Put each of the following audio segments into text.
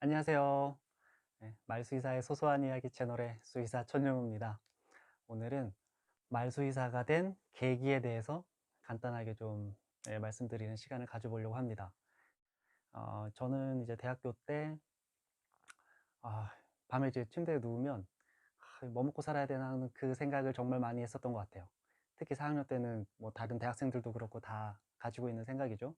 안녕하세요. 네, 말수의사의 소소한 이야기 채널의 수의사 천용우입니다. 오늘은 말수의사가 된 계기에 대해서 간단하게 좀 네, 말씀드리는 시간을 가져보려고 합니다. 어, 저는 이제 대학교 때 아, 밤에 이제 침대에 누우면 아, 뭐 먹고 살아야 되나 하는 그 생각을 정말 많이 했었던 것 같아요. 특히 4학년 때는 뭐 다른 대학생들도 그렇고 다 가지고 있는 생각이죠.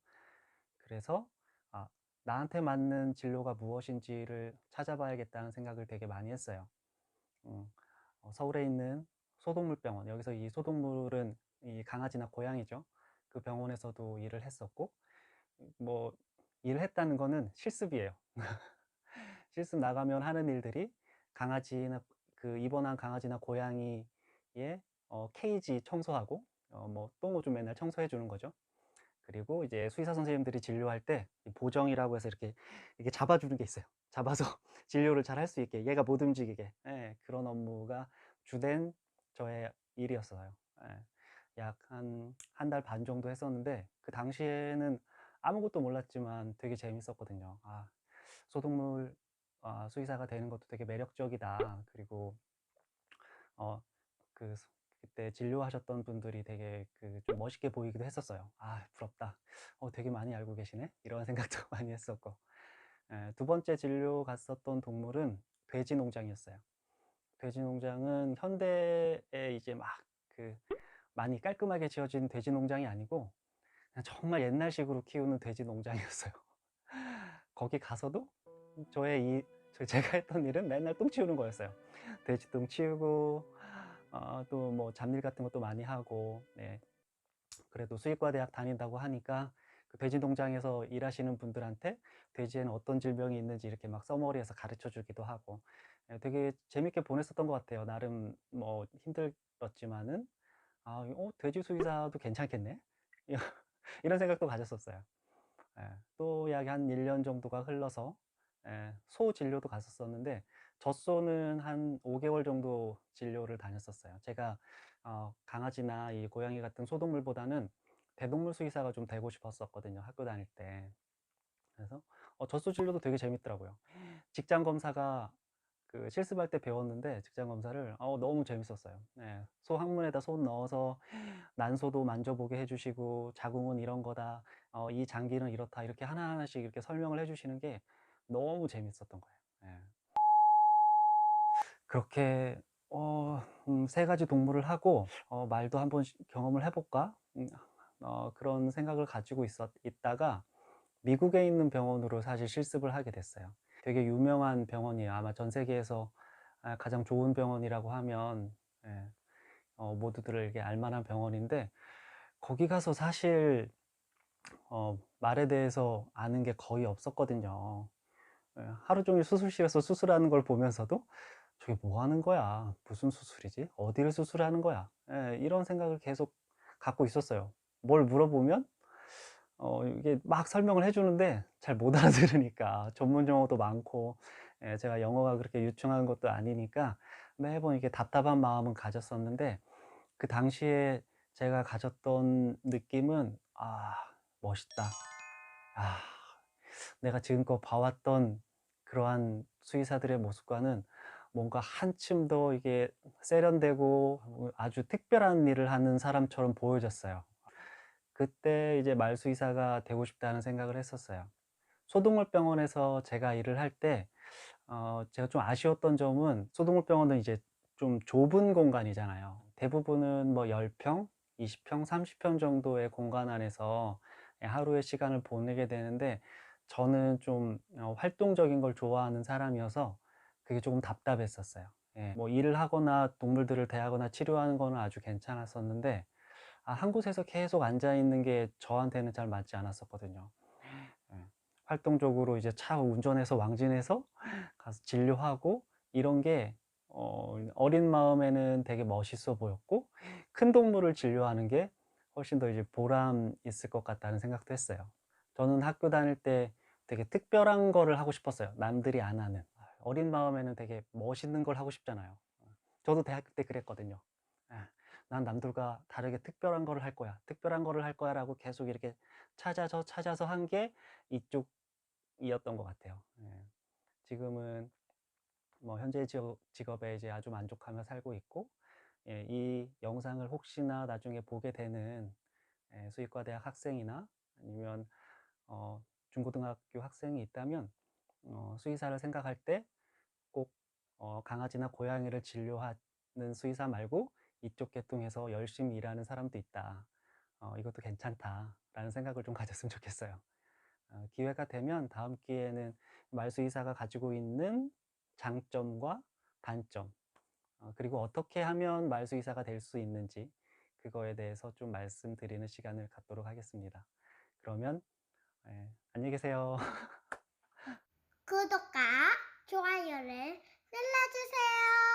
그래서 아, 나한테 맞는 진로가 무엇인지를 찾아봐야겠다는 생각을 되게 많이 했어요. 음, 어, 서울에 있는 소동물병원, 여기서 이 소동물은 이 강아지나 고양이죠. 그 병원에서도 일을 했었고, 뭐, 일을 했다는 거는 실습이에요. 실습 나가면 하는 일들이 강아지나, 그 입원한 강아지나 고양이의 어, 케이지 청소하고, 어, 뭐, 똥오줌 맨날 청소해 주는 거죠. 그리고 이제 수의사 선생님들이 진료할 때 보정이라고 해서 이렇게 이렇게 잡아주는 게 있어요. 잡아서 진료를 잘 할 수 있게 얘가 못 움직이게 예, 그런 업무가 주된 저의 일이었어요. 예, 약한 한 달 반 정도 했었는데 그 당시에는 아무것도 몰랐지만 되게 재밌었거든요. 아, 소동물 아, 수의사가 되는 것도 되게 매력적이다. 그리고 어, 그 그때 진료하셨던 분들이 되게 그 좀 멋있게 보이기도 했었어요. 아, 부럽다. 어, 되게 많이 알고 계시네. 이런 생각도 많이 했었고. 예, 두 번째 진료 갔었던 동물은 돼지 농장이었어요. 돼지 농장은 현대에 이제 막 그 많이 깔끔하게 지어진 돼지 농장이 아니고 정말 옛날식으로 키우는 돼지 농장이었어요. 거기 가서도 저의 이 저- 제가 했던 일은 맨날 똥 치우는 거였어요. 돼지 똥 치우고 어, 또뭐 잡일 같은 것도 많이 하고 네. 그래도 수의과 대학 다닌다고 하니까 그 돼지 농장에서 일하시는 분들한테 돼지에는 어떤 질병이 있는지 이렇게 막 써머리에서 가르쳐 주기도 하고 예, 되게 재밌게 보냈었던 것 같아요. 나름 뭐 힘들었지만은 아, 어, 돼지 수의사도 괜찮겠네. 이런 생각도 가졌었어요. 예, 또 약 한 1년 정도가 흘러서 예, 소 진료도 갔었었는데 젖소는 한 5개월 정도 진료를 다녔었어요. 제가 어, 강아지나 이 고양이 같은 소동물보다는 대동물 수의사가 좀 되고 싶었었거든요. 학교 다닐 때. 그래서 어, 젖소 진료도 되게 재밌더라고요. 직장 검사가 그 실습할 때 배웠는데 직장 검사를 어, 너무 재밌었어요. 네, 소 항문에다 손 넣어서 난소도 만져보게 해주시고 자궁은 이런 거다, 어, 이 장기는 이렇다 이렇게 하나하나씩 이렇게 설명을 해주시는 게 너무 재밌었던 거예요. 예. 그렇게 어, 음, 세 가지 동물을 하고 어, 말도 한번 시- 경험을 해볼까 음, 어, 그런 생각을 가지고 있었, 있다가 미국에 있는 병원으로 사실 실습을 하게 됐어요. 되게 유명한 병원이에요. 아마 전 세계에서 아, 가장 좋은 병원이라고 하면 예, 어, 모두들에게 알만한 병원인데 거기 가서 사실 어, 말에 대해서 아는 게 거의 없었거든요. 예, 하루 종일 수술실에서 수술하는 걸 보면서도 저게 뭐 하는 거야? 무슨 수술이지? 어디를 수술하는 거야? 예, 이런 생각을 계속 갖고 있었어요. 뭘 물어보면 어, 이게 막 설명을 해주는데 잘 못 알아들으니까 전문 용어도 많고 예, 제가 영어가 그렇게 유창한 것도 아니니까 매번 이게 답답한 마음은 가졌었는데 그 당시에 제가 가졌던 느낌은 아 멋있다. 아 내가 지금껏 봐왔던 그러한 수의사들의 모습과는 뭔가 한층 더 이게 세련되고 아주 특별한 일을 하는 사람처럼 보여졌어요. 그때 이제 말수의사가 되고 싶다는 생각을 했었어요. 소동물병원에서 제가 일을 할 때, 어, 제가 좀 아쉬웠던 점은 소동물병원은 이제 좀 좁은 공간이잖아요. 대부분은 뭐 10평, 20평, 30평 정도의 공간 안에서 하루의 시간을 보내게 되는데, 저는 좀 어, 활동적인 걸 좋아하는 사람이어서 그게 조금 답답했었어요. 예, 뭐 일을 하거나 동물들을 대하거나 치료하는 거는 아주 괜찮았었는데, 아, 한 곳에서 계속 앉아 있는 게 저한테는 잘 맞지 않았었거든요. 예, 활동적으로 이제 차 운전해서 왕진해서 가서 진료하고 이런 게 어, 어린 마음에는 되게 멋있어 보였고 큰 동물을 진료하는 게 훨씬 더 이제 보람 있을 것 같다는 생각도 했어요. 저는 학교 다닐 때 되게 특별한 거를 하고 싶었어요. 남들이 안 하는. 어린 마음에는 되게 멋있는 걸 하고 싶잖아요. 저도 대학교 때 그랬거든요. 예, 난 남들과 다르게 특별한 거를 할 거야. 특별한 거를 할 거야 라고 계속 이렇게 찾아서 찾아서 한 게 이쪽이었던 것 같아요. 예. 지금은 뭐 현재 직업, 직업에 이제 아주 만족하며 살고 있고 예, 이 영상을 혹시나 나중에 보게 되는 예, 수의과대학 학생이나 아니면 어, 중고등학교 학생이 있다면 어, 수의사를 생각할 때꼭 어, 강아지나 고양이를 진료하는 수의사 말고 이쪽 계통에서 열심히 일하는 사람도 있다. 어, 이것도 괜찮다라는 생각을 좀 가졌으면 좋겠어요. 어, 기회가 되면 다음 기회에는 말수의사가 가지고 있는 장점과 단점, 어, 그리고 어떻게 하면 말수의사가 될 수 있는지 그거에 대해서 좀 말씀드리는 시간을 갖도록 하겠습니다. 그러면 예, 안녕히 계세요. 구독과 좋아요를 눌러주세요.